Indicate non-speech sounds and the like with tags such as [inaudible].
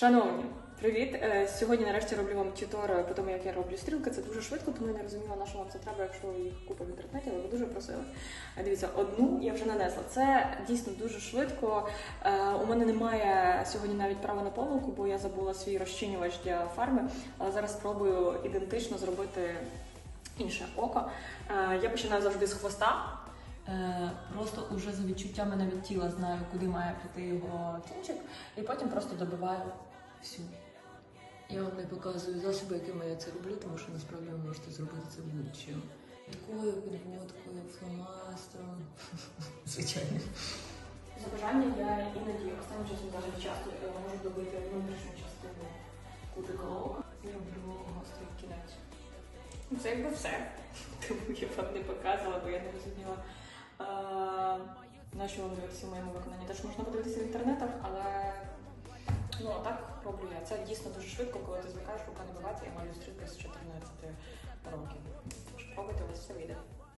Шановні, привіт! Е, Сьогодні нарешті роблю вам тютор по тому, як я роблю стрілки. Це дуже швидко, тому я не розуміла, на що вам це треба, якщо їх купа в інтернеті, але ви дуже просили. Е, Дивіться, одну я вже нанесла. Це дійсно дуже швидко. Е, У мене немає сьогодні навіть права на помилку, бо я забула свій розчинювач для фарми. Але зараз спробую ідентично зробити інше око. Е, Я починаю завжди з хвоста. Е, Просто уже за відчуттями навіть тіла знаю, куди має піти його кінчик, і потім просто добиваю всю. Я вам не показую засоби, якими я це роблю, тому що насправді ви можете зробити це будь-чим. Такою підводкою, фломастером. [laughs] Звичайно. За бажання я іноді останнім часом навіть часто е, можу добити внутрішню частину кутика ока і роблю гострий кінець. Ну, Це якби все. [laughs] Тому я вам не показувала, бо я не розуміла. е, На що вам дивитися в моєму виконанні? Теж можна подивитися в інтернетах, але Це дійсно дуже швидко, коли ти звикаєш рука не бивати, я маю стрілки з 14 років. Тож пробуйте, у вас все вийде.